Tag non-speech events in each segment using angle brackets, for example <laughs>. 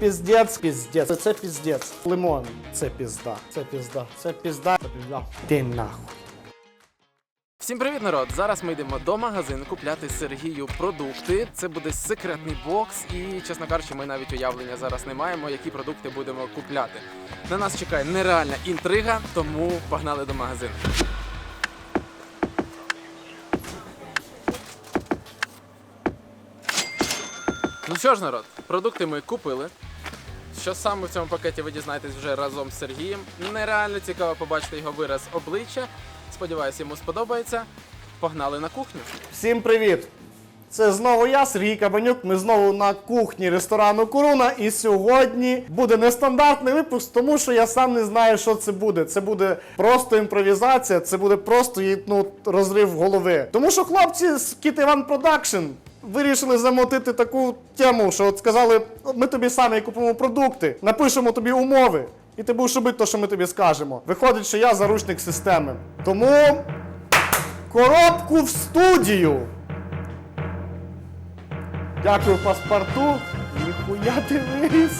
Піздець, піздець, це піздець. Лимон, це пізда, це пізда, це пізда, це пізда. Ти нахуй. Всім привіт, народ! Зараз ми йдемо до магазину купляти Сергію продукти. Це буде секретний бокс, і чесно кажучи, ми навіть уявлення зараз не маємо, які продукти будемо купляти. На нас чекає нереальна інтрига, тому погнали до магазину. Ну що ж, народ, продукти ми купили. Що саме в цьому пакеті ви дізнаєтесь вже разом з Сергієм. Нереально цікаво побачити його вираз обличчя. Сподіваюсь, йому сподобається. Погнали на кухню. Всім привіт! Це знову я, Сергій Кабанюк. Ми знову на кухні ресторану Коруна. І сьогодні буде нестандартний випуск, тому що я сам не знаю, що це буде. Це буде просто імпровізація, це буде просто ну, розрив голови. Тому що хлопці з Kit One Production вирішили замотити таку тему, що от сказали: ми тобі самі купимо продукти, напишемо тобі умови. І ти будеш робити те, що ми тобі скажемо. Виходить, що я заручник системи. Тому коробку в студію. Дякую паспорту. Ніхуя ти виріс.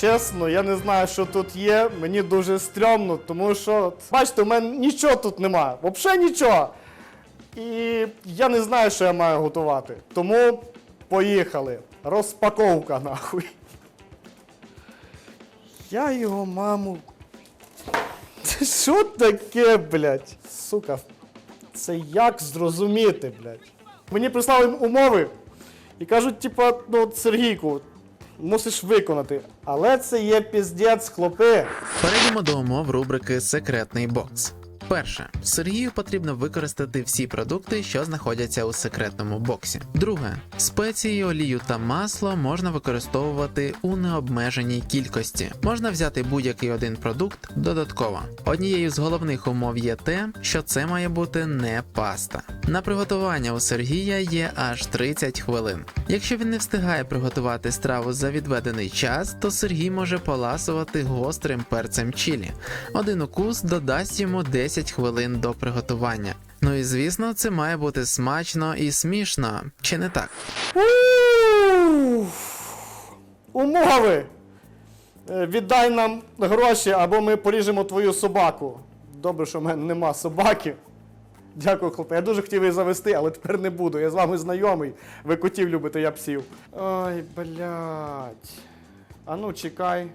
Чесно, я не знаю, що тут є. Мені дуже стрьомно, тому що, бачите, у мене нічого тут нема. Взагалі нічого. І я не знаю, що я маю готувати. Тому поїхали. Розпаковка нахуй. Я його маму що таке, блядь? Сука, це як зрозуміти, блядь? Мені прислали умови і кажуть, типа, ну, Сергійку, мусиш виконати. Але це є піздець, хлопи. Перейдемо до умов рубрики Секретний бокс. Перше, Сергію потрібно використати всі продукти, що знаходяться у секретному боксі. Друге, спеції, олію та масло можна використовувати у необмеженій кількості. Можна взяти будь-який один продукт додатково. Однією з головних умов є те, що це має бути не паста. На приготування у Сергія є аж 30 хвилин. Якщо він не встигає приготувати страву за відведений час, то Сергій може поласувати гострим перцем чилі. Один укус додасть йому 10 хвилин до приготування. Ну і звісно, це має бути смачно і смішно, чи не так? Умови. Е, Віддай нам гроші, або ми поріжемо твою собаку. Добре, що в мене нема собаки. Дякую, хлопці. Я дуже хотів її завести, але тепер не буду. Я з вами знайомий. Ви котів любите, я псів. Ой, блядь. А ну, чекай.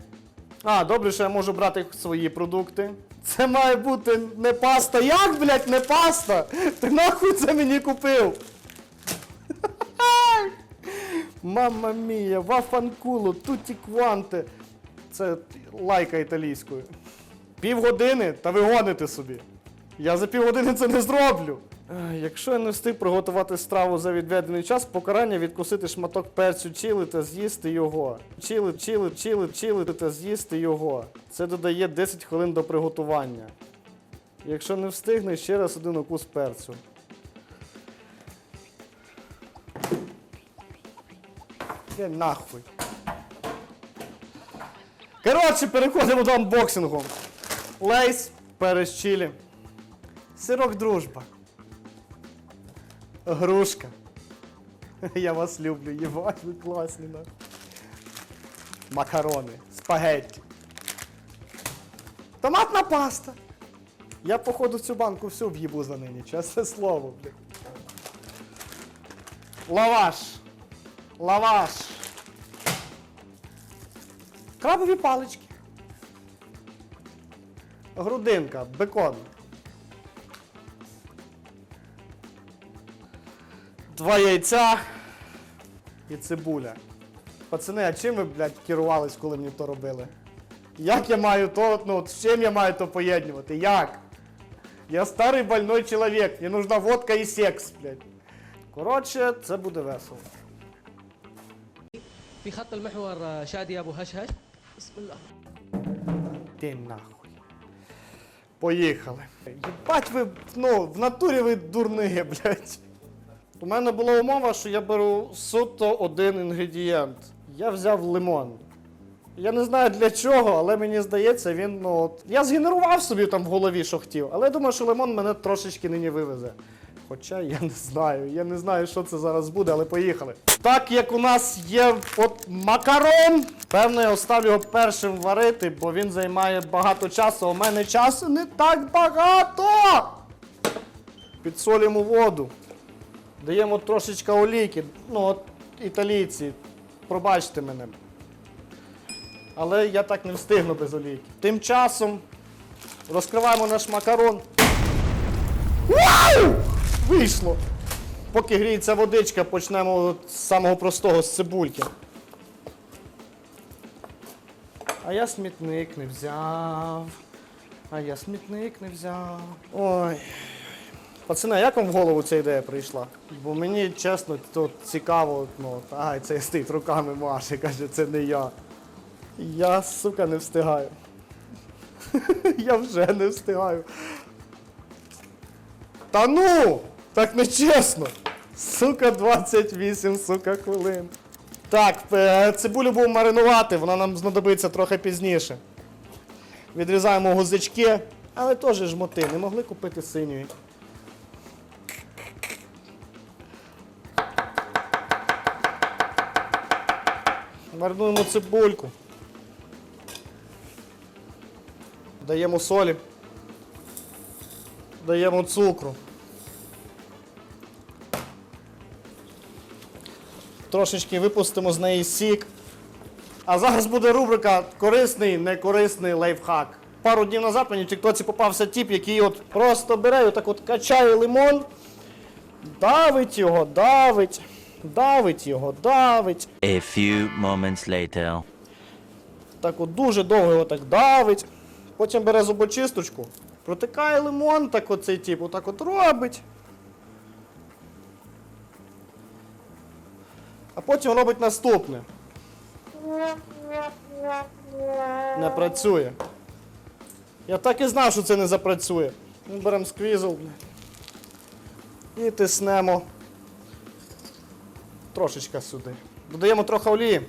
А, добре, що я можу брати свої продукти. Це має бути не паста. Як, блядь, не паста? Ти нахуй це мені купив? <laughs> Мамма мія, вафанкуло, туті кванте. Це лайка італійською. Півгодини, та ви гоните собі. Я за півгодини це не зроблю. Ех, Якщо я не встиг приготувати страву за відведений час, покарання відкусити шматок перцю чили та з'їсти його. Чили, чили, чили, чили та з'їсти його. Це додає 10 хвилин до приготування. Якщо не встигне, ще раз один укус перцю. Де нахуй. Коротше, переходимо до анбоксингу. Лейс, перець. Сирок дружба. Грушка. <laughs> Я вас люблю, єбать, ви класні, нахуй. Макарони, спагетті. Томатна паста. Я, походу, цю банку всю в'їбу за нині, чесне слово, блядь. Лаваш. Лаваш. Крабові палички. Грудинка, бекон. Два яйця і цибуля. Пацани, а чим ви, блядь, керувались, коли мені то робили? Як я маю то, ну, з чим я маю то поєднувати? Як? Я старий больной чоловік, мені нужна водка і секс, блядь. Коротше, це буде весело. في خط المحور آه، شادي ابو هشهش بسم الله Ти нахуй. Поїхали. Єбать ви, ну, в натурі ви дурні, блядь. У мене була умова, що я беру суто один інгредієнт. Я взяв лимон. Я не знаю для чого, але мені здається, він, ну от. Я згенерував собі там в голові, що хотів, але я думаю, що лимон мене трошечки нині вивезе. Хоча я не знаю, я не знаю, що це зараз буде, але поїхали. Так як у нас є от макарон, певно, я оставлю його першим варити, бо він займає багато часу, у мене часу не так багато. Підсолюємо воду. Даємо трошечка олійки. Ну, от італійці, пробачте мене. Але я так не встигну без олійки. Тим часом розкриваємо наш макарон. Вау! Вийшло! Поки гріється водичка, почнемо з самого простого з цибульки. А я смітник не взяв. А я смітник не взяв. Ой. Пацани, як вам в голову ця ідея прийшла? Бо мені чесно тут цікаво, ну, ай, це стоїть руками Маші, каже, це не я. Я, сука, не встигаю. <laughs> я вже не встигаю. Та ну! Так не чесно. Сука, 28, сука, хвилин. Так, е, цибулю будемо маринувати, вона нам знадобиться трохи пізніше. Відрізаємо гузички, але теж жмоти, не могли купити синьої. Маринуємо цибульку. Даємо солі. Даємо цукру. Трошечки випустимо з неї сік. А зараз буде рубрика корисний, некорисний лайфхак. Пару днів назад мені в Тіктоці попався тіп, який от просто бере, отак от качає лимон, давить його, давить, давить його, давить. A few moments later. Так от дуже довго його так давить. Потім бере зубочисточку, протикає лимон, так от цей тип, отак от робить. А потім робить наступне. Не працює. Я так і знав, що це не запрацює. Ми беремо сквізл і тиснемо трошечка сюди. Додаємо трохи олії.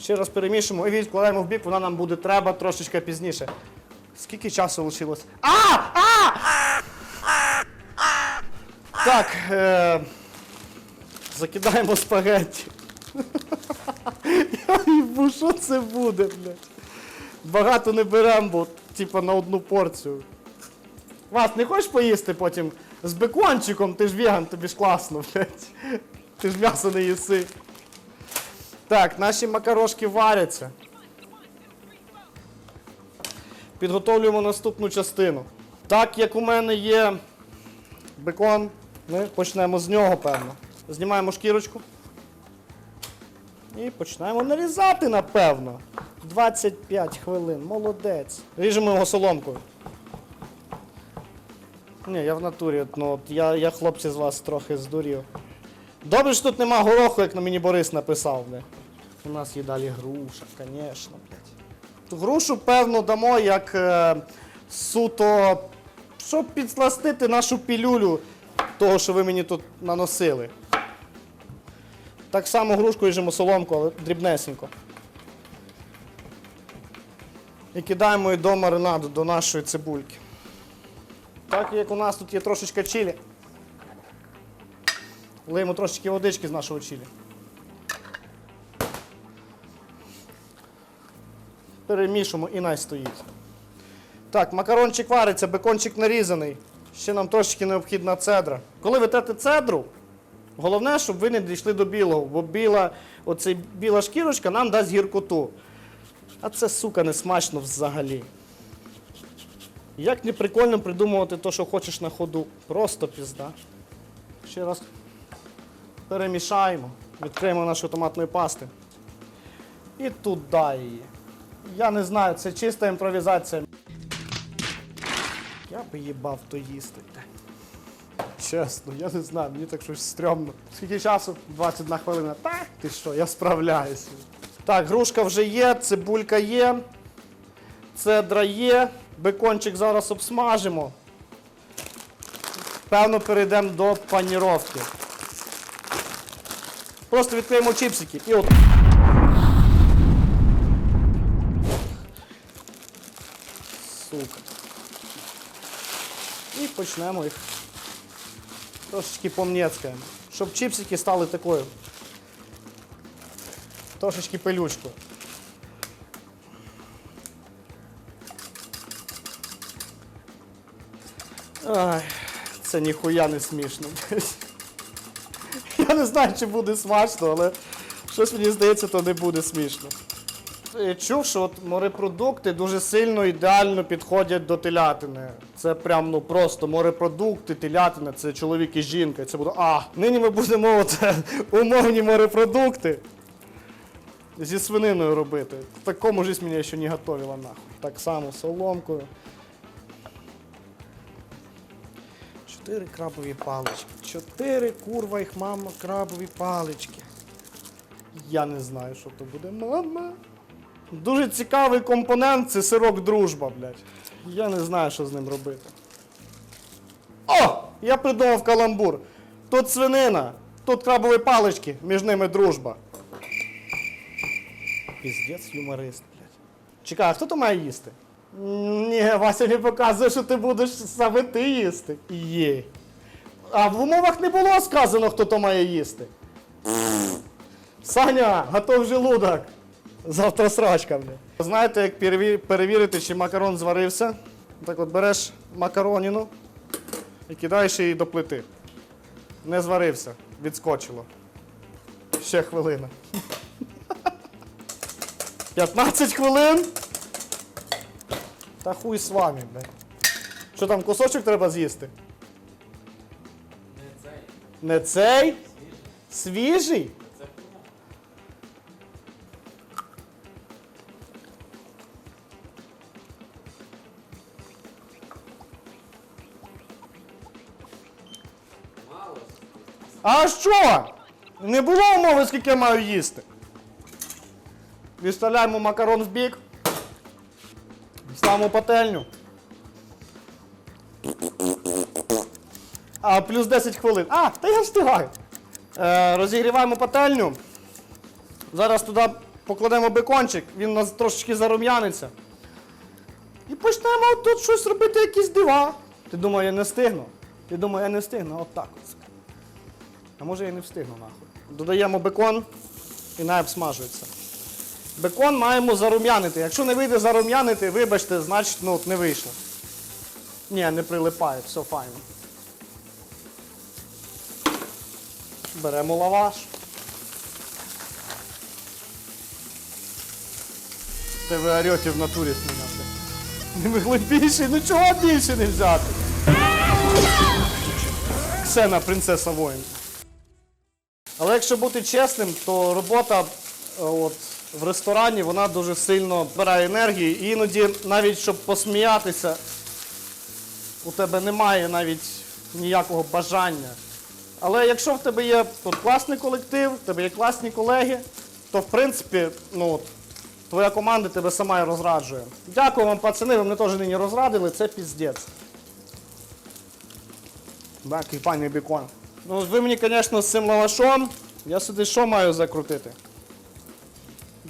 Ще раз перемішуємо і відкладаємо в бік, вона нам буде треба трошечки пізніше. Скільки часу лишилось? А! А! Так. Е... Закидаємо спагетті. Я що це буде, блядь? Багато не беремо, бо типа на одну порцію. Вас не хочеш поїсти потім з бекончиком? Ти ж веган, тобі ж класно, блядь. Ти ж м'ясо не їси. Так, наші макарошки варяться. Підготовлюємо наступну частину. Так як у мене є бекон, ми почнемо з нього, певно. Знімаємо шкірочку. І починаємо нарізати, напевно. 25 хвилин, молодець. Ріжемо його соломкою. Ні, я в натурі, ну, от я, я хлопці з вас трохи здурів. Добре, що тут нема гороху, як на мені Борис написав. Не? У нас є далі груша, звісно. Грушу, певно, дамо як е, суто, щоб підсластити нашу пілюлю того, що ви мені тут наносили. Так само грушку ріжемо соломку, але дрібнесенько. І кидаємо її до маринаду, до нашої цибульки. Так як у нас тут є трошечка чилі. Лиємо трошечки водички з нашого чилі. Перемішуємо і най стоїть. Так, макарончик вариться, бекончик нарізаний. Ще нам трошечки необхідна цедра. Коли ви трете цедру, головне, щоб ви не дійшли до білого, бо біла, оцей біла шкірочка нам дасть гіркоту. А це, сука, не смачно взагалі. Як не прикольно придумувати те, що хочеш на ходу. Просто пізда. Ще раз перемішаємо, відкриємо нашу томатної пасти. І туди її. Я не знаю, це чиста імпровізація. Я би їбав то їсти. Чесно, я не знаю, мені так щось стрьомно. Скільки часу? 21 хвилина. Так, ти що, я справляюся. Так, грушка вже є, цибулька є, цедра є, бекончик зараз обсмажимо. Певно, перейдемо до паніровки. Просто відкриємо чіпсики і от. Сука. І почнемо їх трошечки помнецькаємо. Щоб чіпсики стали такою. Трошечки пилючкою. Ай, це ніхуя не смішно. Я не знаю, чи буде смачно, але щось мені здається, то не буде смішно. Я чув, що от морепродукти дуже сильно ідеально підходять до телятини. Це прям ну просто морепродукти, телятина, це чоловік і жінка. Це буде. А, нині ми будемо от, <laughs> умовні морепродукти зі свининою робити. В такому ж мене ще не готувала нахуй. Так само соломкою. Чотири крабові палички. Чотири курва їх мама крабові палички. Я не знаю, що то буде. Мама. Дуже цікавий компонент це сирок дружба, блядь. Я не знаю, що з ним робити. О! Я придумав каламбур. Тут свинина, тут крабові палички, між ними дружба. Піздець юморист, блядь. Чекай, а хто то має їсти? Ні, Вася не показує, що ти будеш саме ти їсти. Є. А в умовах не було сказано, хто то має їсти. Саня, готов желудок. Завтра срачка, бля. Знаєте, як перевірити, чи макарон зварився? Так от береш макароніну і кидаєш її до плити. Не зварився, відскочило. Ще хвилина. <laughs> 15 хвилин. Та хуй з вами, бля. Що там, кусочок треба з'їсти? Не цей? Свіжий? А що? Не було умови, скільки я маю їсти. Відставляємо макарон в бік. Ставимо пательню. А, плюс 10 хвилин. А, та я встигаю. Е, розігріваємо пательню. Зараз туди покладемо бекончик, він у нас трошечки зарум'яниться. І почнемо тут щось робити, якісь дива. Ти думаєш, я не встигну? Ти думаєш, я не встигну? От так от. А може я не встигну нахуй. Додаємо бекон і най обсмажується. Бекон маємо зарум'янити. Якщо не вийде зарум'янити, вибачте, значить ну, не вийшло. Ні, не прилипає, все файно. Беремо лаваш. Та ви орете в натурі з. Не могли більше, ну чого більше не взяти? Ксена, принцеса воїн. Але якщо бути чесним, то робота е, от, в ресторані вона дуже сильно збирає енергії. І іноді, навіть щоб посміятися, у тебе немає навіть ніякого бажання. Але якщо в тебе є тут класний колектив, в тебе є класні колеги, то в принципі, ну от, твоя команда тебе сама і розраджує. Дякую вам, пацани, ви мене теж нині розрадили, це піздець. Який пані бікон. Ну, ви мені, звісно, з цим лавашом. Я сюди що маю закрутити?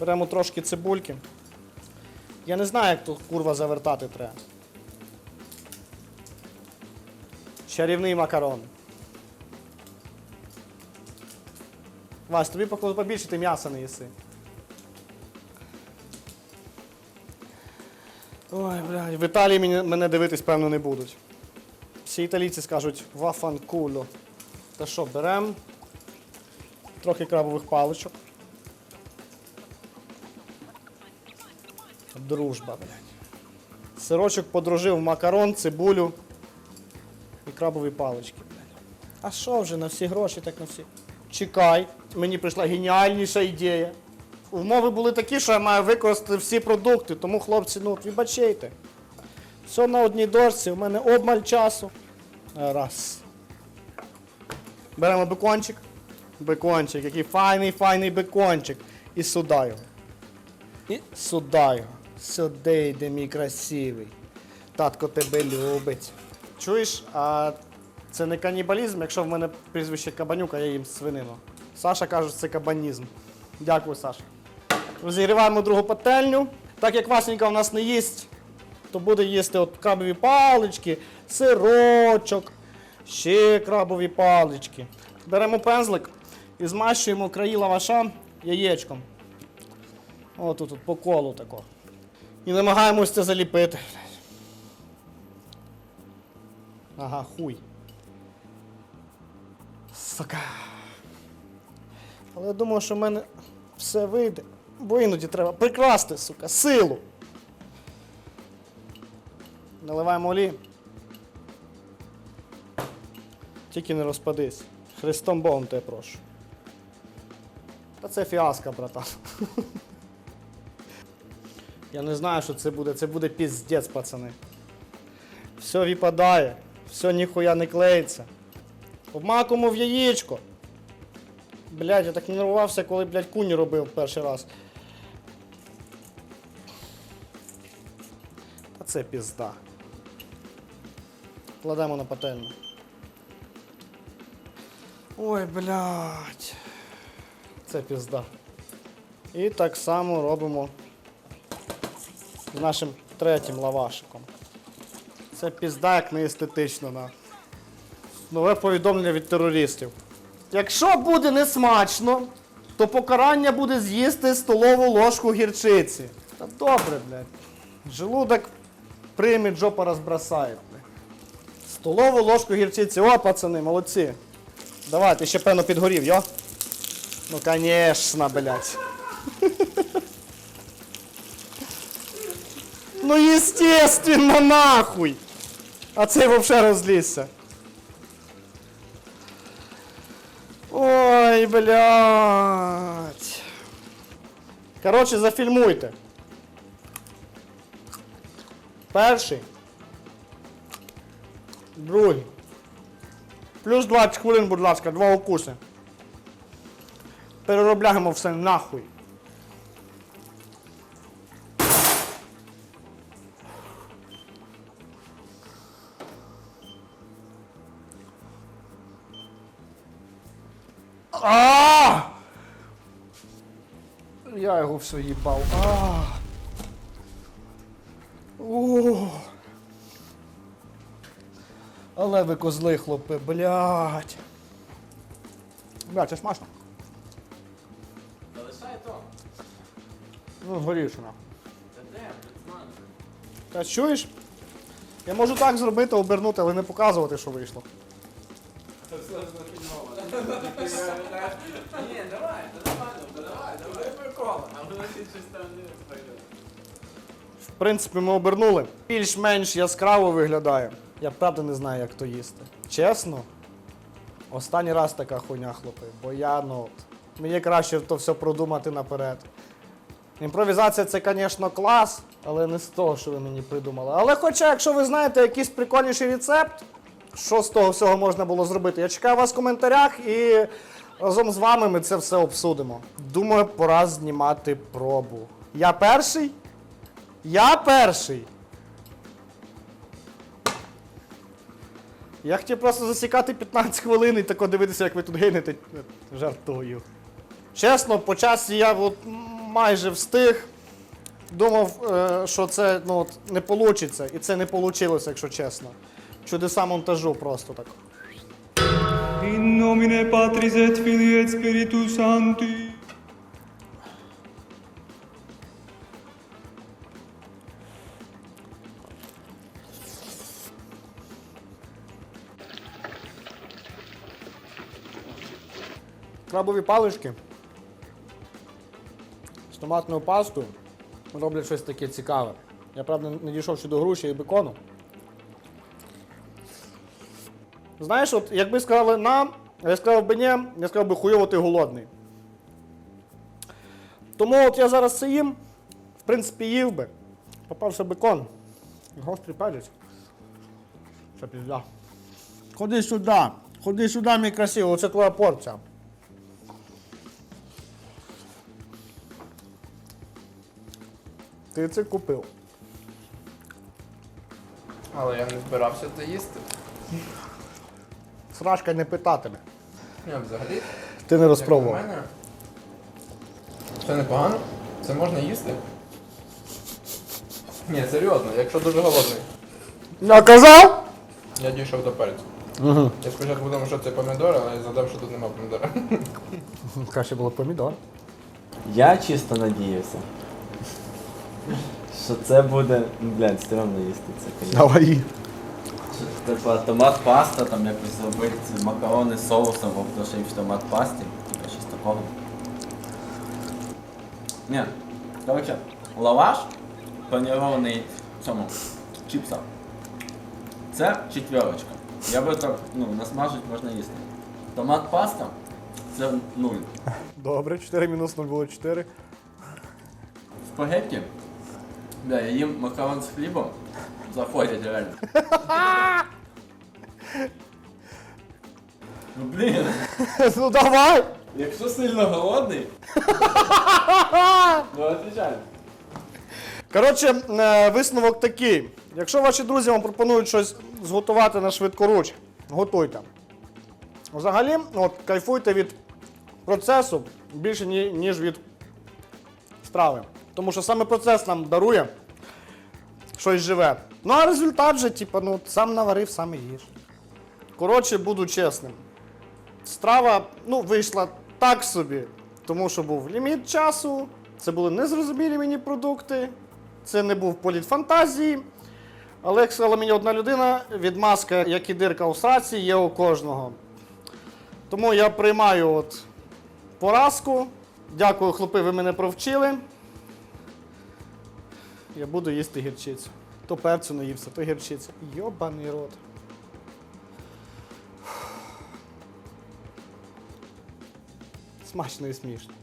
Беремо трошки цибульки. Я не знаю, як тут курва завертати треба. Чарівний макарон. Вась, тобі побільше ти м'яса не їси. Ой, блядь, в Італії мене, дивитись, певно, не будуть. Всі італійці скажуть вафанкуло. Та що, беремо трохи крабових паличок. Дружба, блядь. Сирочок подружив макарон, цибулю і крабові палички, блядь. А що вже на всі гроші, так на всі. Чекай, мені прийшла геніальніша ідея. Умови були такі, що я маю використати всі продукти, тому хлопці, ну вибачайте. Все на одній дошці, у мене обмаль часу. Раз. Беремо бекончик. Бекончик, який файний, файний бекончик. І сюди його. І сюди його. Сюди йде мій красивий. Татко тебе любить. Чуєш, а це не канібалізм, якщо в мене прізвище Кабанюк, а я їм свинину. Саша каже, що це кабанізм. Дякую, Саша. Розігріваємо другу пательню. Так як Васенька у нас не їсть, то буде їсти от крабові палички, сирочок, ще крабові палички. Беремо пензлик і змащуємо краї лаваша яєчком. О, тут, тут по колу тако. І намагаємось це заліпити. Ага, хуй. Сука. Але я думаю, що в мене все вийде. Бо іноді треба прикрасти, сука, силу. Наливаємо олії. Тільки не розпадись. Христом Богом тебе прошу. Та це фіаско, братан. <laughs> Я не знаю, що це буде. Це буде піздець, пацани. Все випадає, все ніхуя не клеїться. Обмакуємо в яєчко. Блядь, я так нервувався, коли, блядь, куні робив перший раз. Та це пізда. Кладемо на пательню. Ой, блядь. Це пізда. І так само робимо з нашим третім лавашиком. Це пізда як не естетично, на. Нове повідомлення від терористів. Якщо буде несмачно, то покарання буде з'їсти столову ложку гірчиці. Та добре, блядь. Желудок прийме, жопа розбросає. Столову ложку гірчиці. О, пацани, молодці. Давайте, ще певно підгорів, йо? Ну, конечно, блядь. <laughs> Ну, естественно, нахуй. А цей вообще розлізся. Ой, блядь. Коротше, зафільмуйте. Перший. Другий. Плюс 20 хвилин, будь ласка, два укуси. Переробляємо все нахуй. А! Я його все їбав. А! О! Але ви козли, хлопи, блядь. Блядь, це смачно. Залишай то. Ну, горішина. Та де. Та чуєш? Я можу так зробити, обернути, але не показувати, що вийшло. Це все зафільмовано. Ні, давай, та нормально, та давай, давай прикол. А воно ще щось там не. В принципі, ми обернули. Більш-менш яскраво виглядає. Я правда не знаю, як то їсти. Чесно, останній раз така хуйня, хлопи, бо я, ну, мені краще то все продумати наперед. Імпровізація це, звісно, клас, але не з того, що ви мені придумали. Але хоча, якщо ви знаєте якийсь прикольніший рецепт, що з того всього можна було зробити, я чекаю вас в коментарях і разом з вами ми це все обсудимо. Думаю, пора знімати пробу. Я перший? Я перший. Я хотів просто засікати 15 хвилин і тако дивитися, як ви тут гинете. Жартую. Чесно, по часі я от майже встиг. Думав, е, що це ну, от, не вийде, і це не вийшло, якщо чесно. Чудеса монтажу просто так. In nomine Patris et Filii et Spiritus Sancti. Крабові палички з томатною пастою роблять щось таке цікаве. Я правда не дійшов ще до груші і бекону. Знаєш, от якби сказали нам, я сказав би ні, я сказав би хуйово ти голодний. Тому от я зараз це їм, в принципі, їв би. Попався бекон. Гострий палець. Це пізда. Ходи сюди. Ходи сюди, мій красивий, оце твоя порція. Ти це купив. Але я не збирався це їсти. Срашка не питатиме. Ні, взагалі, Ти не як на розпробував. мене, це непогано, це можна їсти. Ні, серйозно, якщо дуже голодний. Я казав? Я дійшов до перцю. Угу. Я спочатку думав, що це помідор, але я згадав, що тут немає помідора. Краще було помідор. Я чисто надіявся. Що це буде. Блядь, стрьомно їсти це, конечно. Давай. Типа томат паста, там якось зробити макарони з соусом, або що в томат пасті. Типа щось такого. Ні. Короче, лаваш панірований в цьому чіпсах. Це четверочка. Я би так, ну, насмажить можна їсти. Томат паста це нуль. Добре, 4 мінус 0 було 4. Спагетті. Бля, я їм макарон з хлібом. Заходять реально. <laughs> Ну блін, <laughs> ну давай! якщо сильно голодний. ну отвечай. Коротше, е, висновок такий. Якщо ваші друзі вам пропонують щось зготувати на швидкоруч, готуйте. Взагалі, от, кайфуйте від процесу більше, ні- ніж від страви. Тому що саме процес нам дарує щось живе. Ну а результат же, типу, ну, сам наварив, сам і їж. Коротше, буду чесним. Страва ну, вийшла так собі, тому що був ліміт часу, це були незрозумілі мені продукти, це не був політ фантазії. Але як сказала мені одна людина, відмазка, як і дирка у сраці, є у кожного. Тому я приймаю от поразку. Дякую, хлопи, ви мене провчили. Я буду їсти гірчицю. То перцю наївся, то гірчиця. Йобаний рот. Смачно і смішно.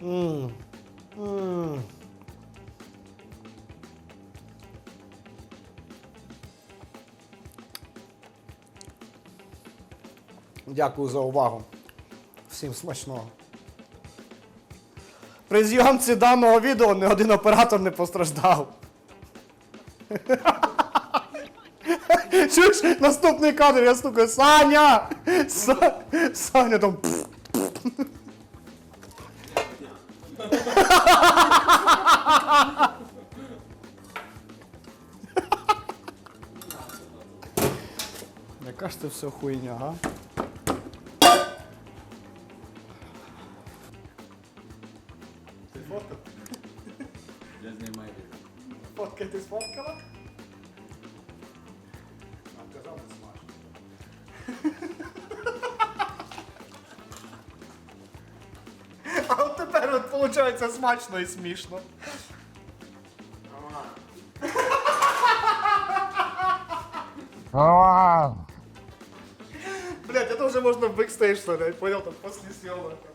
Мм. Мм. Дякую за увагу. Всім смачного. При зйомці даного відео ні один оператор не постраждав. <laughs> Чуєш, наступний кадр, я стукаю, Саня! Са- Саня там. Яка ж це все хуйня, га? ти сфоткала? А казав, не смачно. А от тепер от виходить смачно і смішно. Блять, это уже можно в бэкстейдж ставить, понял, там после съемок. Дякую собі.